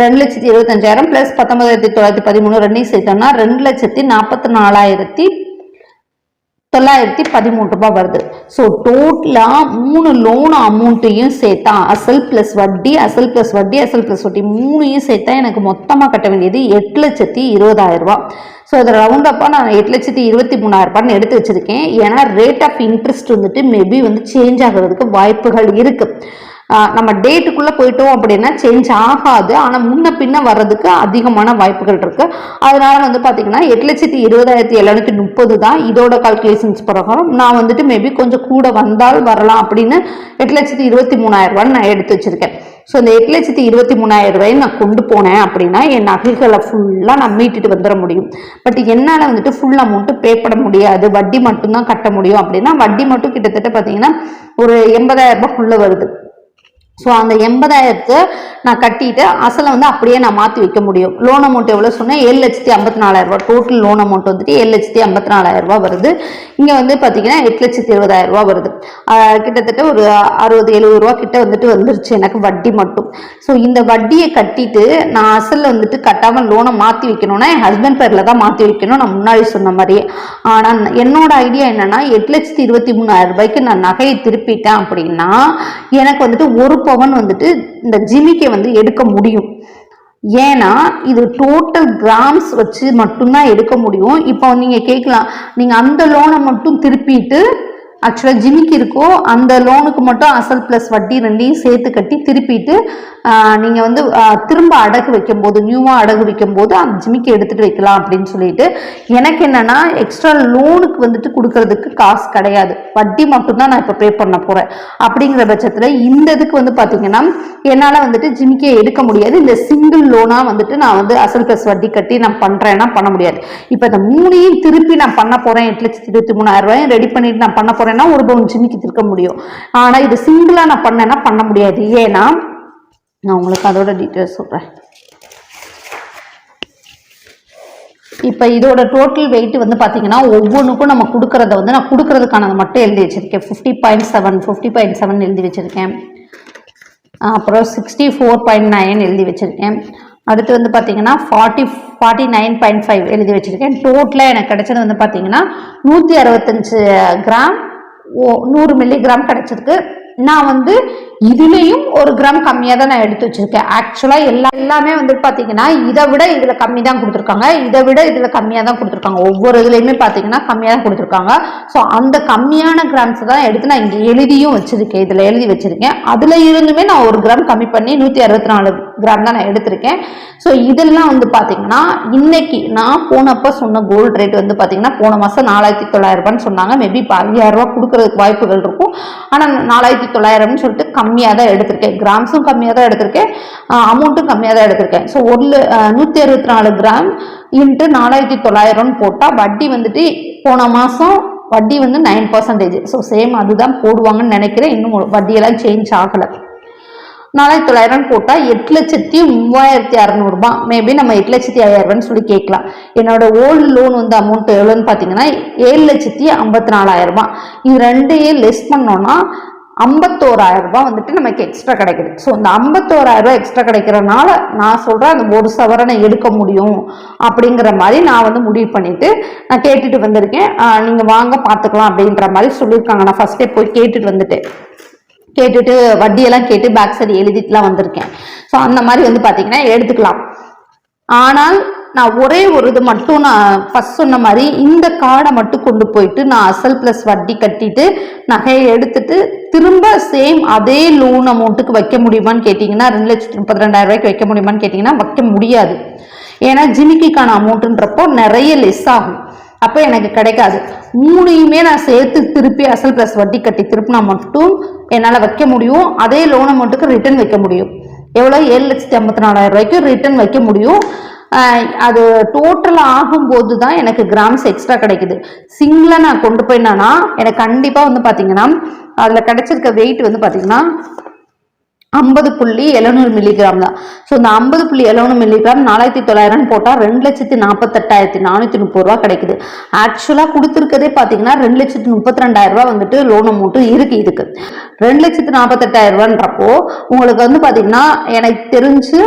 ரெண்டு லட்சத்தி இருபத்தஞ்சாயிரம் ப்ளஸ் பத்தொம்போதாயிரத்தி தொள்ளாயிரத்தி பதிமூணு ரெண்டையும் சேர்த்தோம்னா ரெண்டு லட்சத்தி நாற்பத்தி நாலாயிரத்தி தொள்ளாயிரத்தி பதிமூணு ரூபாய் வருது. ஸோ டோட்டலாக மூணு லோன் அமௌண்ட்டையும் சேர்த்தா அசல் ப்ளஸ் வட்டி அசல் ப்ளஸ் வட்டி அசல் ப்ளஸ் வட்டி மூணையும் சேர்த்தா எனக்கு மொத்தமாக கட்ட வேண்டியது எட்டு லட்சத்தி இருபதாயிரம் ஸோ அதை ரவுண்ட் அப்பாக நான் எட்டு லட்சத்தி இருபத்தி மூணாயிரரூபான்னு எடுத்து வச்சுருக்கேன். ஏன்னா ரேட் ஆஃப் இன்ட்ரெஸ்ட் வந்துட்டு மேபி வந்து சேஞ்ச் ஆகிறதுக்கு வாய்ப்புகள் இருக்குது நம்ம டேட்டுக்குள்ளே போயிட்டோம் அப்படின்னா சேஞ்ச் ஆகாது. ஆனால் முன்ன பின்ன வர்றதுக்கு அதிகமான வாய்ப்புகள் இருக்குது அதனால் வந்து பார்த்திங்கன்னா எட்டு லட்சத்தி இருபதாயிரத்தி எழுநூத்தி முப்பது தான் இதோட கால்குலேஷன்ஸ் பிரகாரம். நான் வந்துட்டு மேபி கொஞ்சம் கூட வந்தால் வரலாம் அப்படின்னு எட்டு லட்சத்தி இருபத்தி மூணாயிரரூவான்னு நான் எடுத்து வச்சுருக்கேன். ஸோ இந்த எட்டு லட்சத்தி இருபத்தி மூணாயிரம் ரூபாய் நான் கொண்டு போனேன் அப்படின்னா என் நகைகளை ஃபுல்லாக நான் மீட்டுட்டு வந்துட முடியும். பட் என்னால் வந்துட்டு ஃபுல் அமௌண்ட்டு பே பண்ண முடியாது. வட்டி மட்டும்தான் கட்ட முடியும் அப்படின்னா வட்டி மட்டும் கிட்டத்தட்ட பார்த்தீங்கன்னா ஒரு எண்பதாயிரம் ரூபாய்க்குள்ளே வருது. ஸோ அந்த எண்பதாயிரத்தை நான் கட்டிட்டு அசலை வந்து அப்படியே நான் மாற்றி வைக்க முடியும். லோன் அமௌண்ட் எவ்வளோ சொன்னேன்? ஏழு லட்சத்தி ஐம்பத்தி நாலாயிரம் டோட்டல் லோன் அமௌண்ட் வந்துட்டு ஏழு லட்சத்தி ஐம்பத்தி நாலாயிரம் ரூபாய் வருது. இங்கே வந்து பார்த்தீங்கன்னா எட்டு லட்சத்தி இருபதாயிரம் ரூபாய் வருது. கிட்டத்தட்ட ஒரு அறுபது எழுபது ரூபா கிட்ட வந்துட்டு வந்துருச்சு எனக்கு வட்டி மட்டும். ஸோ இந்த வட்டியை கட்டிட்டு நான் அசலில் வந்துட்டு கட்டாமல் லோனை மாற்றி வைக்கணும்னா என் ஹஸ்பண்ட் பேரில் தான் மாற்றி வைக்கணும். நான் முன்னாடி சொன்ன மாதிரியே. ஆனால் என்னோட ஐடியா என்னென்னா எட்டு லட்சத்தி இருபத்தி மூணாயிரம் ரூபாய்க்கு நான் நகையை திருப்பிட்டேன் அப்படின்னா எனக்கு வந்துட்டு ஒரு பவன் வந்துட்டு இந்த ஜிமிக்கை வந்து எடுக்க முடியும். ஏன்னா இது டோட்டல் கிராம்ஸ் வச்சு மட்டும்தான் எடுக்க முடியும். இப்போ நீங்கள் கேட்கலாம் நீங்கள் அந்த லோனை மட்டும் திருப்பிட்டு ஆக்சுவலாக ஜிமிக்கு இருக்கோ அந்த லோனுக்கு மட்டும் அசல் ப்ளஸ் வட்டி ரெண்டையும் சேர்த்து கட்டி திருப்பிட்டு நீங்கள் வந்து திரும்ப அடகு வைக்கும்போது நியூவாக அடகு வைக்கும்போது அந்த ஜிமிக்கு எடுத்துகிட்டு வைக்கலாம் அப்படின்னு சொல்லிட்டு எனக்கு என்னென்னா எக்ஸ்ட்ரா லோனுக்கு வந்துட்டு கொடுக்கறதுக்கு காசு கிடையாது. வட்டி மட்டும்தான் நான் இப்போ பே பண்ண போகிறேன் அப்படிங்கிற பட்சத்தில் இந்த இதுக்கு வந்து பார்த்தீங்கன்னா என்னால் வந்துட்டு ஜிமிக்கியை எடுக்க முடியாது. இந்த சிங்கிள் லோனாக வந்துட்டு நான் வந்து அசல் ப்ளஸ் வட்டி கட்டி நான் பண்ணுறேன்னா பண்ண முடியாது. இப்போ இந்த மூணையும் திருப்பி நான் பண்ண போகிறேன் எட்டு லட்சத்தி இருபத்தி மூணாயிரம் ரூபாயும் ரெடி பண்ணிட்டு நான் பண்ண போகிறேன்னா ஒரு பவுன் ஜிமிக்கி திருக்க முடியும். ஆனால் இது சிங்கிளாக நான் பண்ணேன்னா பண்ண முடியாது. ஏன்னா நான் உங்களுக்கு அதோட டீட்டெயில்ஸ் சொல்கிறேன் இப்போ இதோட டோட்டல் வெயிட் வந்து பார்த்தீங்கன்னா ஒவ்வொன்றுக்கும் நம்ம கொடுக்கறத வந்து நான் கொடுக்கறதுக்கானதை மட்டும் எழுதி வச்சிருக்கேன். Fifty point seven fifty point seven எழுதி வச்சுருக்கேன். அப்புறம் சிக்ஸ்டி ஃபோர் பாயிண்ட் நைன் எழுதி வச்சுருக்கேன். அடுத்து வந்து பார்த்தீங்கன்னா forty forty nine point five எழுதி வச்சுருக்கேன். டோட்டலாக எனக்கு கிடச்சது வந்து பார்த்தீங்கன்னா நூற்றி அறுபத்தஞ்சு கிராம் ஓ நூறு மில்லிகிராம் கிடச்சிருக்கு. நான் வந்து இதுலேயும் ஒரு கிராம் கம்மியாக தான் நான் எடுத்து வச்சிருக்கேன். ஆக்சுவலாக எல்லா எல்லாமே வந்து பார்த்தீங்கன்னா இதை விட இதில் கம்மி தான் கொடுத்துருக்காங்க. இதை விட இதில் கம்மியாக தான் கொடுத்துருக்காங்க. ஒவ்வொரு இதுலேயுமே பார்த்தீங்கன்னா கம்மியாக தான் கொடுத்துருக்காங்க. ஸோ அந்த கம்மியான கிராம்ஸ் தான் எடுத்து நான் இங்கே எழுதியும் வச்சுருக்கேன். இதில் எழுதி வச்சுருக்கேன். அதில் இருந்துமே நான் ஒரு கிராம் கம்மி பண்ணி நூற்றி அறுபத்தி நாலு கிராம் தான் நான் எடுத்திருக்கேன். ஸோ இதெல்லாம் வந்து பார்த்தீங்கன்னா இன்னைக்கு நான் போனப்போ சொன்ன கோல்டு ரேட் வந்து பார்த்தீங்கன்னா போன மாதம் நாலாயிரத்தி தொள்ளாயிரம் ரூபான்னு சொன்னாங்க. மேபி இப்போ ஐயாயிரம் ரூபாய் கொடுக்கறதுக்கு வாய்ப்புகள் இருக்கும். ஆனால் நாலாயிரத்தி தொள்ளாயிரம்னு சொல்லிட்டு கம்மி கம்மியாக தான் எடுத்திருக்கேன். கிராம்ஸும் கம்மியாக தான் எடுத்திருக்கேன் அமௌண்ட்டும் கம்மியாக தான் எடுத்திருக்கேன். ஸோ ஒரு நூற்றி அறுபத்தி நாலு கிராம் இன்ட்டு நாலாயிரத்தி தொள்ளாயிரம்னு போட்டால் வட்டி வந்துட்டு போன மாதம் வட்டி வந்து நைன் பர்சன்டேஜ். ஸோ சேம் அதுதான் போடுவாங்கன்னு நினைக்கிறேன். இன்னும் வட்டியெல்லாம் சேஞ்ச் ஆகலை. நாலாயிரத்தி தொள்ளாயிரம் போட்டால் எட்டு லட்சத்தி மூவாயிரத்தி அறநூறுபா. மேபி நம்ம எட்டு லட்சத்தி ஐயாயிரரூபான்னு சொல்லி கேட்கலாம். என்னோட ஓல்டு லோன் வந்து அமௌண்ட் எவ்வளோன்னு பார்த்தீங்கன்னா ஏழு லட்சத்தி ஐம்பத்தி நாலாயிரம் ரூபாய் இது ரெண்டையும் லெஸ் பண்ணோம்னா ஐம்பத்தோராயிரம் ரூபாய் வந்துட்டு நமக்கு எக்ஸ்ட்ரா கிடைக்குது. ஸோ இந்த ஐம்பத்தோராயிரம் ரூபாய் எக்ஸ்ட்ரா கிடைக்கிறனால நான் சொல்கிறேன் அந்த ஒரு சவரனை எடுக்க முடியும் அப்படிங்கிற மாதிரி நான் வந்து முடிவு பண்ணிவிட்டு நான் கேட்டுட்டு வந்திருக்கேன். நீங்கள் வாங்க பார்த்துக்கலாம் அப்படின்ற மாதிரி சொல்லியிருக்காங்க. நான் ஃபஸ்ட்டே போய் கேட்டுட்டு வந்துட்டேன். கேட்டுட்டு வட்டியெல்லாம் கேட்டு பேக் சைடு எழுதிட்டுலாம் வந்திருக்கேன். ஸோ அந்த மாதிரி வந்து பார்த்தீங்கன்னா எடுத்துக்கலாம். ஆனால் நான் ஒரே ஒரு இது மட்டும் நான் ஃபஸ்ட் சொன்ன மாதிரி இந்த கார்டை மட்டும் கொண்டு போயிட்டு நான் அசல் ப்ளஸ் வட்டி கட்டிட்டு நகையை எடுத்துட்டு திரும்ப சேம் அதே லோன் அமௌண்ட்டுக்கு வைக்க முடியுமான்னு கேட்டிங்கன்னா ரெண்டு லட்சத்து முப்பத்தி ரெண்டாயிரம் ரூபாய்க்கு வைக்க முடியுமான்னு கேட்டிங்கன்னா வைக்க முடியாது. ஏன்னா ஜிமிக்கிக்கான அமௌண்ட்டுன்றப்போ நிறைய லெஸ் ஆகும். அப்போ எனக்கு கிடைக்காது. மூணையுமே நான் சேர்த்து திருப்பி அசல் ப்ளஸ் வட்டி கட்டி திருப்பினா மட்டும் என்னால் வைக்க முடியும். அதே லோன் அமௌண்ட்டுக்கு ரிட்டர்ன் வைக்க முடியும். எவ்வளோ ஏழு லட்சத்தி ஐம்பத்தி நாலாயிரம் ரூபாய்க்கு ரிட்டர்ன் வைக்க முடியும். அது டோட்டல் ஆகும்போது தான் எனக்கு கிராம்ஸ் எக்ஸ்ட்ரா கிடைக்குது. சிங்கிளாக நான் கொண்டு போயினானா எனக்கு கண்டிப்பாக வந்து பார்த்தீங்கன்னா அதில் கிடைச்சிருக்க வெயிட் வந்து பார்த்தீங்கன்னா ஐம்பது புள்ளி எழுநூறு மில்லிகிராம் தான். ஸோ இந்த ஐம்பது புள்ளி எழுநூறு மில்லிகிராம் நாலாயிரத்தி தொள்ளாயிரம் போட்டால் ரெண்டு லட்சத்தி நாற்பத்தெட்டாயிரத்தி நானூற்றி முப்பது ரூபா கிடைக்குது. ஆக்சுவலாக கொடுத்துருக்கதே பார்த்தீங்கன்னா ரெண்டு லட்சத்தி முப்பத்தி ரெண்டாயிரம் ரூபா வந்துட்டு லோன் அமௌண்ட்டு இருக்கு இதுக்கு. ரெண்டு லட்சத்தி நாற்பத்தெட்டாயிரம் ரூபான்றப்போ உங்களுக்கு வந்து பார்த்தீங்கன்னா எனக்கு தெரிஞ்சு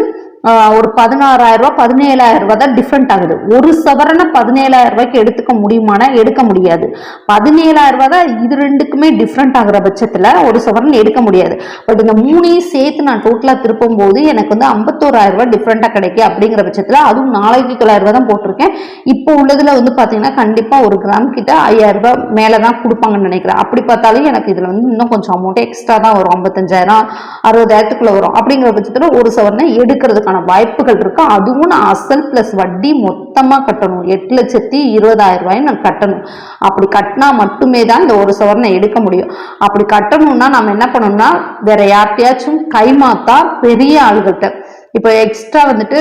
ஒரு பதினாறாயிரம் ரூபாய் பதினேழாயிரம் ரூபாய் தான் டிஃப்ரெண்ட் ஆகுது. ஒரு சவரனை பதினேழாயிரம் ரூபாய்க்கு எடுத்துக்க முடியுமானா எடுக்க முடியாது. பதினேழாயிரம் ரூபாய் தான் இது ரெண்டுக்குமே டிஃப்ரெண்ட் ஆகிற பட்சத்தில் ஒரு சவரன் எடுக்க முடியாது. பட் இந்த மூணையும் சேர்த்து நான் டோட்டலாக திருப்பும் போது எனக்கு வந்து ஐம்பத்தோராயிரம் ரூபாய் டிஃப்ரெண்ட்டாக கிடைக்கும் அப்படிங்கிற பட்சத்தில் அதுவும் நாலாயிரத்தி தொள்ளாயிரம் ரூபாய் தான் போட்டிருக்கேன். இப்போ உள்ளதில் வந்து பார்த்தீங்கன்னா கண்டிப்பாக ஒரு கிராம் கிட்ட ஐயாயிரம் ரூபாய் மேலே தான் கொடுப்பாங்கன்னு நினைக்கிறேன். அப்படி பார்த்தாலும் எனக்கு இதில் வந்து இன்னும் கொஞ்சம் அமௌண்ட் எக்ஸ்ட்ரா தான் வரும். ஐம்பத்தஞ்சாயிரம் அறுபதாயிரத்துக்குள்ளே வரும். அப்படிங்கிற பட்சத்தில் ஒரு சவரனை எடுக்கிறதுக்கான வாய்ப்புகள் இருக்கு? அதுவும் நான் அசல் ப்ளஸ் வட்டி மொத்தமாக கட்டணும். எட்டு லட்சத்தி இருபதாயிரம் ரூபாய் நான் கட்டணும். அப்படி கட்டினா மட்டுமே தான் இந்த ஒரு சவரனை எடுக்க முடியும். அப்படி கட்டணும்னா நம்ம என்ன பண்ணணும்னா வேற யார்கிட்டயாச்சும் கைமாத்தா பெரிய ஆளுகிட்ட இப்போ எக்ஸ்ட்ரா வந்துட்டு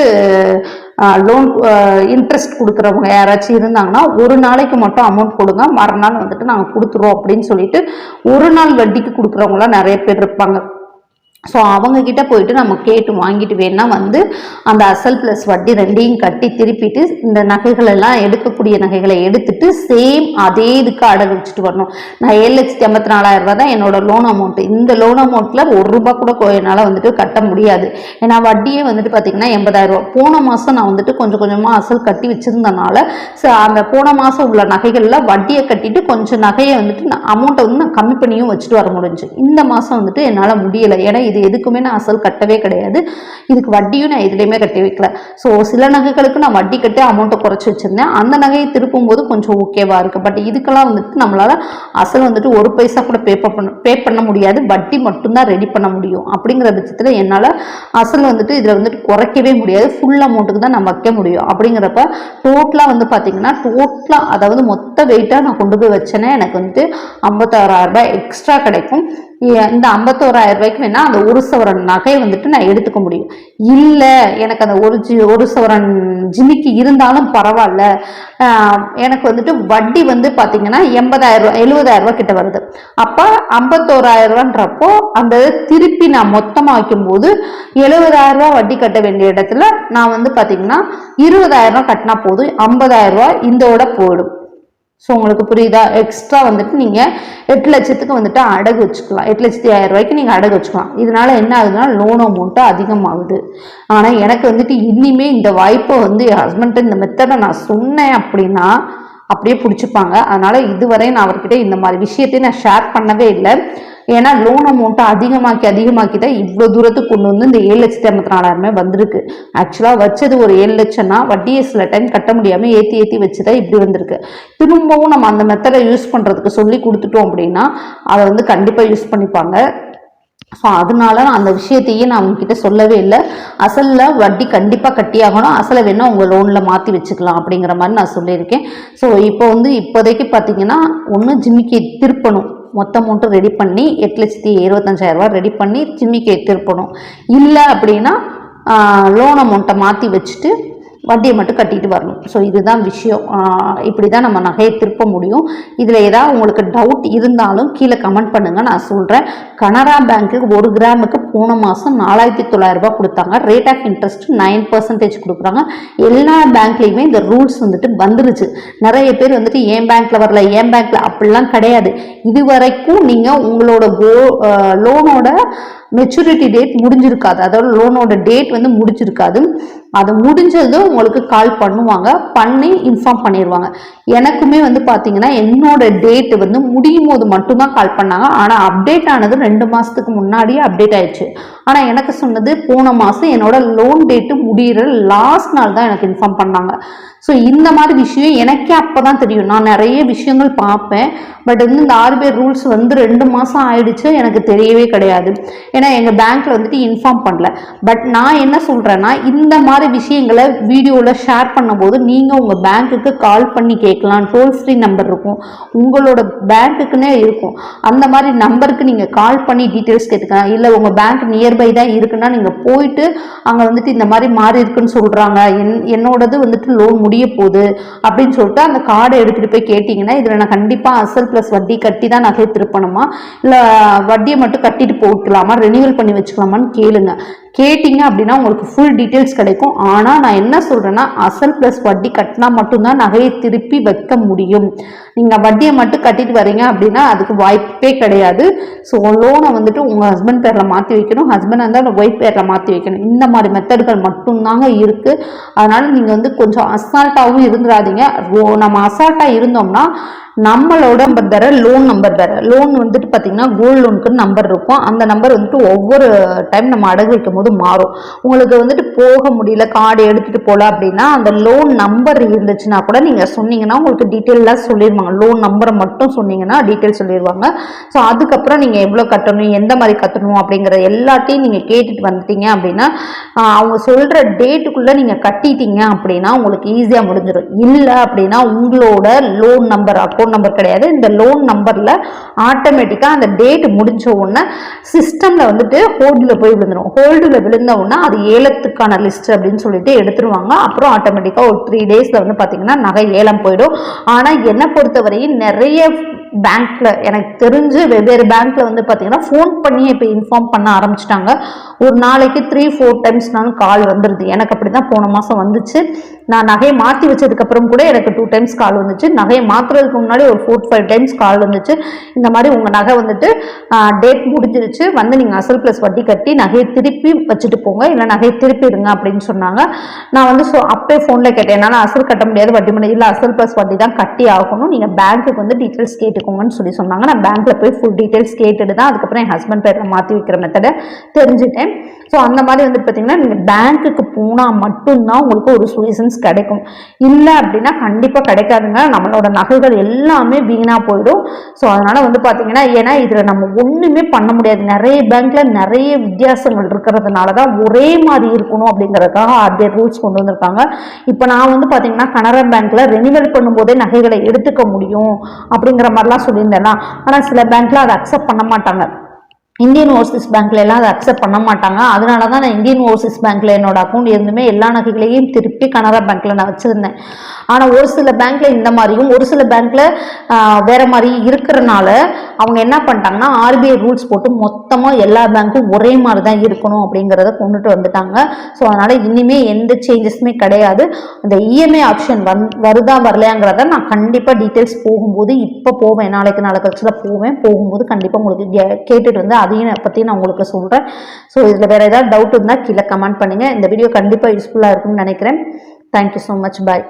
லோன் இன்ட்ரெஸ்ட் கொடுக்குறவங்க யாராச்சும் இருந்தாங்கன்னா ஒரு நாளைக்கு மட்டும் அமௌண்ட் கொடுங்க. மறுநாள் வந்துட்டு நாங்கள் கொடுத்துருவோம் அப்படின்னு சொல்லிட்டு ஒரு நாள் வட்டிக்கு கொடுக்குறவங்களாம் நிறைய பேர் இருப்பாங்க. ஸோ அவங்கக்கிட்ட போயிட்டு நம்ம கேட்டு வாங்கிட்டு வேணால் வந்து அந்த அசல் ப்ளஸ் வட்டி ரெண்டையும் கட்டி திருப்பிட்டு இந்த நகைகள் எல்லாம் எடுக்கக்கூடிய நகைகளை எடுத்துட்டு சேம் அதே இதுக்கு அடகு வச்சுட்டு வரணும். நான் ஏழு லட்சத்தி ஐம்பத்தி நாலாயிரம் ரூபா தான் என்னோட லோன் அமௌண்ட் இந்த லோன் அமௌண்ட்டில் ஒரு ரூபா கூட என்னால் வந்துட்டு கட்ட முடியாது. ஏன்னா வட்டியே வந்துட்டு பார்த்தீங்கன்னா எண்பதாயிரம் ரூபாய். போன மாதம் நான் வந்துட்டு கொஞ்சம் கொஞ்சமாக அசல் கட்டி வச்சுருந்தனால ஸோ அந்த போன மாதம் உள்ள நகைகளில் வட்டியை கட்டிட்டு கொஞ்சம் நகையை வந்துட்டு அமௌண்ட்டை வந்து நான் கம்மி பண்ணியும் வச்சுட்டு வர முடிஞ்சு. இந்த மாதம் வந்துட்டு என்னால் முடியலை. ஏன்னா இது எதுக்குமே நான் அசல் கட்டவே கிடையாது. இதுக்கு வட்டியும் நான் எதுலேயுமே கட்டி வைக்கல. ஸோ சில நகைகளுக்கு நான் வட்டி கட்டி அமௌண்ட்டை குறைச்சி வச்சுருந்தேன். அந்த நகையை திருப்பும் போது கொஞ்சம் ஓகேவாக இருக்குது பட் இதுக்கெல்லாம் வந்துட்டு நம்மளால் அசல் வந்துட்டு ஒரு பைசா கூட பே பண்ண பே பண்ண முடியாது. வட்டி மட்டும்தான் ரெடி பண்ண முடியும். அப்படிங்கிற பட்சத்தில் என்னால் அசல் வந்துட்டு இதில் வந்துட்டு குறைக்கவே முடியாது. ஃபுல் அமௌண்ட்டுக்கு தான் நான் வைக்க முடியும். அப்படிங்கிறப்ப டோட்டலாக வந்து பார்த்தீங்கன்னா டோட்டலாக அதாவது மொத்த வெயிட்டாக நான் கொண்டு போய் வச்சேன்னா எனக்கு வந்துட்டு ஐம்பத்தாறாயிரம் ரூபாய் எக்ஸ்ட்ரா கிடைக்கும். இந்த ஐம்பத்தோராயிரம் ரூபாய்க்கு வேணால் அந்த ஒரு சவரன் நகை வந்துட்டு நான் எடுத்துக்க முடியும். இல்லை எனக்கு அந்த ஒரு ஜி ஒரு சவரன் ஜிமிக்கி இருந்தாலும் பரவாயில்ல. எனக்கு வந்துட்டு வட்டி வந்து பார்த்தீங்கன்னா எண்பதாயிரம் ரூபாய் எழுபதாயிரம் கிட்ட வருது. அப்போ ஐம்பத்தோராயிரம் ரூபான்றப்போ அந்த திருப்பி நான் மொத்தமாக வைக்கும்போது எழுபதாயிரம் வட்டி கட்ட வேண்டிய இடத்துல நான் வந்து பார்த்தீங்கன்னா இருபதாயிரம் ரூபா கட்டினா போதும் ஐம்பதாயிரம் ரூபாய் இந்தோட போயிடும். ஸோ உங்களுக்கு புரியுதா? எக்ஸ்ட்ரா வந்துட்டு நீங்கள் எட்டு லட்சத்துக்கு வந்துட்டு அடகு வச்சுக்கலாம். எட்டு லட்சத்தி ஆயிரம் ரூபாய்க்கு நீங்கள் அடகு வச்சுக்கலாம். இதனால என்ன ஆகுதுன்னா லோன் அமௌண்ட்டு அதிகமாகுது. ஆனால் எனக்கு வந்துட்டு இன்னிமே இந்த வாய்ப்பை வந்து என் ஹஸ்பண்ட்டு இந்த மெத்தடை நான் சொன்னேன் அப்படின்னா அப்படியே பிடிச்சிப்பாங்க. அதனால இதுவரை நான் அவர்கிட்ட இந்த மாதிரி விஷயத்தையும் நான் ஷேர் பண்ணவே இல்லை. ஏன்னா லோன் அமௌண்ட்டை அதிகமாக்கி அதிகமாக்கி தான் இவ்வளோ தூரத்துக்கு கொண்டு வந்து இந்த ஏழு லட்சத்தி ஐம்பத்தி நாலாயிரமே வந்திருக்கு. ஆக்சுவலாக வச்சது ஒரு ஏழு லட்சம்னா வட்டியை சில டைம் கட்ட முடியாமல் ஏற்றி ஏற்றி வச்சு தான் இப்படி வந்திருக்கு. திரும்பவும் நம்ம அந்த மெத்தடை யூஸ் பண்ணுறதுக்கு சொல்லி கொடுத்துட்டோம் அப்படின்னா அதை வந்து கண்டிப்பாக யூஸ் பண்ணிப்பாங்க. ஸோ அதனால நான் அந்த விஷயத்தையே நான் உங்ககிட்ட சொல்லவே இல்லை. அசலில் வட்டி கண்டிப்பாக கட்டியாகணும். அசலை வேணால் உங்கள் லோனில் மாற்றி வச்சுக்கலாம் அப்படிங்கிற மாதிரி நான் சொல்லியிருக்கேன். ஸோ இப்போ வந்து இப்போதைக்கு பார்த்தீங்கன்னா ஒன்று ஜிம்மிக்கு திருப்பணும். மொத்த அமௌண்ட்டும் ரெடி பண்ணி எட்டு லட்சத்தி இருபத்தஞ்சாயிரரூபா ரெடி பண்ணி ஜிம்மிக்கு திருப்பணும். இல்லை அப்படின்னா லோன் அமௌண்ட்டை மாற்றி வச்சுட்டு வட்டியை மட்டும் கட்டிட்டு வரணும். ஸோ இதுதான் விஷயம். இப்படி தான் நம்ம நகையை திருப்ப முடியும். இதில் ஏதாவது உங்களுக்கு டவுட் இருந்தாலும் கீழே கமெண்ட் பண்ணுங்கள் நான் சொல்கிறேன் கனரா பேங்க்கு ஒரு கிராமுக்கு போன மாதம் நாலாயிரத்தி தொள்ளாயிரம் ரூபாய் கொடுத்தாங்க. Rate of interest nine percentage கொடுக்குறாங்க. எல்லா பேங்க்லேயுமே இந்த ரூல்ஸ் வந்துட்டு வந்துருச்சு. நிறைய பேர் வந்துட்டு ஏன் பேங்க்கில் வரல ஏன் பேங்க்கில் அப்படிலாம் கிடையாது. இது வரைக்கும் நீங்கள் உங்களோட கோ லோனோட மெச்சூரிட்டி டேட் முடிஞ்சிருக்காது. அதாவது லோனோட டேட் வந்து முடிஞ்சிருக்காது. அது முடிஞ்சதும் உங்களுக்கு கால் பண்ணுவாங்க. பண்ணி இன்ஃபார்ம் பண்ணிடுவாங்க எனக்குமே வந்து பார்த்தீங்கன்னா என்னோட டேட்டு வந்து முடியும் போது மட்டும்தான் கால் பண்ணாங்க. ஆனால் அப்டேட் ஆனது ரெண்டு மாதத்துக்கு முன்னாடியே அப்டேட் ஆயிடுச்சு. ஆனால் எனக்கு சொன்னது போன மாதம் என்னோட லோன் டேட்டு முடிகிற லாஸ்ட் நாள் தான் எனக்கு இன்ஃபார்ம் பண்ணாங்க. ஸோ இந்த மாதிரி விஷயம் எனக்கே அப்போ தான் தெரியும். நான் நிறைய விஷயங்கள் பார்ப்பேன். பட் வந்து இந்த ஆர்பிஐ ரூல்ஸ் வந்து ரெண்டு மாதம் ஆயிடுச்சு. எனக்கு தெரியவே கிடையாது. ஏன்னா எங்கள் பேங்க்கில் வந்துட்டு இன்ஃபார்ம் பண்ணல. பட் நான் என்ன சொல்கிறேன்னா இந்த மாதிரி விஷயங்களை வீடியோவில் ஷேர் பண்ணும்போது நீங்கள் உங்கள் பேங்க்குக்கு கால் பண்ணி கேட்கலாம். டோல் ஃப்ரீ நம்பர் இருக்கும். உங்களோட பேங்க்குக்குன்னே இருக்கும். அந்த மாதிரி நம்பருக்கு நீங்கள் கால் பண்ணி டீட்டெயில்ஸ் கேட்டுக்கலாம். இல்லை உங்கள் பேங்க் நியர் நியர்பை தான் இருக்குன்னா நீங்கள் போயிட்டு அங்கே வந்துட்டு இந்த மாதிரி மாறி இருக்குன்னு சொல்கிறாங்க என் என்னோடது வந்துட்டு லோன் முடிய போகுது அப்படின்னு சொல்லிட்டு அந்த கார்டை எடுத்துகிட்டு போய் கேட்டிங்கன்னா இதில் நான் கண்டிப்பாக அசல் ப்ளஸ் வட்டி கட்டி தான் நகை திருப்பணுமா? இல்லை வட்டியை மட்டும் கட்டிட்டு போட்டுக்கலாமா ரெனியூவல் பண்ணி வச்சுக்கலாமான்னு கேளுங்க. கேட்டிங்க அப்படின்னா உங்களுக்கு ஃபுல் டீட்டெயில்ஸ் கிடைக்கும். ஆனால் நான் என்ன சொல்கிறேன்னா அசல் ப்ளஸ் வட்டி கட்டினா மட்டும்தான் நகையை திருப்பி வைக்க முடியும். நீங்கள் வட்டியை மட்டும் கட்டிட்டு வரீங்க அப்படின்னா அதுக்கு வாய்ப்பே கிடையாது. ஸோ லோனை வந்துட்டு உங்கள் ஹஸ்பண்ட் பேரில் மாற்றி வைக்கணும். ஹஸ்பண்ட் இருந்தால் ஒய்ஃப் பேரில் மாற்றி வைக்கணும். இந்த மாதிரி மெத்தடுகள் மட்டும்தாங்க இருக்குது அதனால் நீங்கள் வந்து கொஞ்சம் அசால்ட்டாகவும் இருந்துடாதீங்க நம்ம அசால்ட்டாக இருந்தோம்னா நம்மளோட நம்பர் தர லோன் நம்பர் தர லோன் வந்துட்டு பார்த்தீங்கன்னா கோல்டு லோனுக்கு நம்பர் இருக்கும். அந்த நம்பர் வந்துட்டு ஒவ்வொரு டைம் நம்ம அடகு வைக்கும் போது மாறும். உங்களுக்கு வந்துட்டு போக முடியல கார்டு எடுத்துகிட்டு போகல அப்படின்னா அந்த லோன் நம்பர் இருந்துச்சுன்னா கூட நீங்கள் சொன்னீங்கன்னா உங்களுக்கு டீட்டெயிலாக சொல்லிடுவாங்க லோன் நம்பரை மட்டும் சொன்னீங்கன்னா டீட்டெயில் சொல்லிடுவாங்க ஸோ அதுக்கப்புறம் நீங்கள் எவ்வளோ கட்டணும் எந்த மாதிரி கட்டணும் அப்படிங்கிற எல்லாத்தையும் நீங்கள் கேட்டுட்டு வந்துட்டீங்க அப்படின்னா அவங்க சொல்கிற டேட்டுக்குள்ளே நீங்கள் கட்டிட்டீங்க அப்படின்னா உங்களுக்கு ஈஸியாக முடிஞ்சிடும். இல்லை அப்படின்னா உங்களோட லோன் நம்பர் அக்கௌண்ட் நம்பர் கிடையாது. இந்த லோன் நம்பரில் ஆட்டோமேட்டிக்காக அந்த டேட் முடிஞ்ச உடனே சிஸ்டமில் வந்துட்டு ஹோல்டில் போய் விழுந்துடும் ஹோல்டில் விழுந்த உடனே அது ஏலத்துக்கான லிஸ்ட் அப்படின்னு சொல்லிட்டு எடுத்துருவாங்க. அப்புறம் ஆட்டோமேட்டிக்காக ஒரு த்ரீ டேஸில் வந்து பார்த்தீங்கன்னா நகை ஏலம் போயிடும். ஆனால் என்னை பொறுத்தவரையும் நிறைய பேங்க்ல எனக்கு தெரிஞ்சு வெவ்வேறு பேங்க்ல வந்து பார்த்தீங்கன்னா ஃபோன் பண்ணி இப்போ இன்ஃபார்ம் பண்ண ஆரம்பிச்சிட்டாங்க. ஒரு நாளைக்கு த்ரீ ஃபோர் டைம்ஸ்னாலும் கால் வந்துடுது எனக்கு அப்படி தான் போன மாதம் வந்துச்சு. நான் நகையை மாற்றி வச்சதுக்கப்புறம் கூட எனக்கு டூ டைம்ஸ் கால் வந்துச்சு. நகையை மாற்றுறதுக்கு முன்னாடி ஒரு ஃபோர் ஃபைவ் டைம்ஸ் கால் வந்துச்சு. இந்த மாதிரி உங்கள் நகை வந்துட்டு டேட் முடிஞ்சிருச்சு. வந்து நீங்கள் அசல் ப்ளஸ் வட்டி கட்டி நகையை திருப்பி வச்சுட்டு போங்க. இல்லை நகையை திருப்பிடுங்க அப்படின்னு சொன்னாங்க. நான் வந்து ஸோ அப்பே ஃபோனில் கேட்டேன். என்னால் அசல் கட்ட முடியாது. வட்டி முடியாது இல்லை அசல் ப்ளஸ் வட்டி தான் கட்டி ஆகணும். நீங்கள் பேங்க்குக்கு வந்து டீட்டெயில்ஸ் கேட்டு கேட்டுக்கோங்கன்னு சொல்லி சொன்னாங்க. நான் பேங்க்கில் போய் ஃபுல் டீட்டெயில்ஸ் கேட்டுட்டு தான் அதுக்கப்புறம் என் ஹஸ்பண்ட் பேரில் மாற்றி வைக்கிற மெத்தடை தெரிஞ்சுட்டேன் ஸோ அந்த மாதிரி வந்து பார்த்தீங்கன்னா நீங்கள் பேங்க்குக்கு போனால் மட்டும்தான் உங்களுக்கு ஒரு சொல்யூஷன்ஸ் கிடைக்கும். இல்லை அப்படின்னா கண்டிப்பாக கிடைக்காதுங்க. நம்மளோட நகைகள் எல்லாமே வீணாக போயிடும். ஸோ அதனால் வந்து பார்த்தீங்கன்னா ஏன்னா இதில் நம்ம ஒன்றுமே பண்ண முடியாது. நிறைய பேங்க்கில் நிறைய வித்தியாசங்கள் இருக்கிறதுனால தான் ஒரே மாதிரி இருக்கணும் அப்படிங்கிறதுக்காக ஆர்பிஐ ரூல்ஸ் கொண்டு வந்திருக்காங்க. இப்போ நான் வந்து பார்த்தீங்கன்னா கனரா பேங்க்கில் ரெனிவல் பண்ணும்போதே நகைகளை எடுத்துக்க முடியும் அப்படிங்கிற மாதிரிலாம் சொல்லியிருந்தேன்னா ஆனால் சில பேங்க்கில் அதை அக்செப்ட் பண்ண மாட்டாங்க. இந்தியன் ஓவர்சீஸ் பேங்க்ல எல்லாம் அதை அக்செப்ட் பண்ண மாட்டாங்க. அதனால தான் நான் இந்தியன் ஓவர்சீஸ் பேங்க்ல என்னோட அக்கௌண்ட் இருந்துமே எல்லா நகைகளையும் திருப்பி கனரா பேங்க்ல நான் வச்சிருந்தேன். ஆனால் ஒரு சில பேங்க்ல இந்த மாதிரியும் ஒரு சில பேங்க்ல வேற மாதிரி இருக்கிறனால அவங்க என்ன பண்ணிட்டாங்கன்னா ஆர்பிஐ ரூல்ஸ் போட்டு மொத்தமாக எல்லா பேங்க்கும் ஒரே மாதிரி தான் இருக்கணும் அப்படிங்கிறத கொண்டுட்டு வந்துட்டாங்க. ஸோ அதனால இனிமே எந்த சேஞ்சஸுமே கிடையாது. அந்த இஎம்ஐ ஆப்ஷன் வந் வருதா வரலையாங்கிறத நான் கண்டிப்பாக டீட்டெயில்ஸ் போகும்போது இப்போ போவேன். நாளைக்கு நாளை கழிச்சுல போவேன். போகும்போது கண்டிப்பாக உங்களுக்கு கேட்டுட்டு வந்து அதையும் பற்றி நான் உங்களுக்கு சொல்கிறேன் ஸோ இதில் வேறு ஏதாவது டவுட் இருந்தால் கீழே கமெண்ட் பண்ணுங்கள் இந்த வீடியோ கண்டிப்பாக யூஸ்ஃபுல்லாக இருக்கும்னு நினைக்கிறேன். Thank you so much bye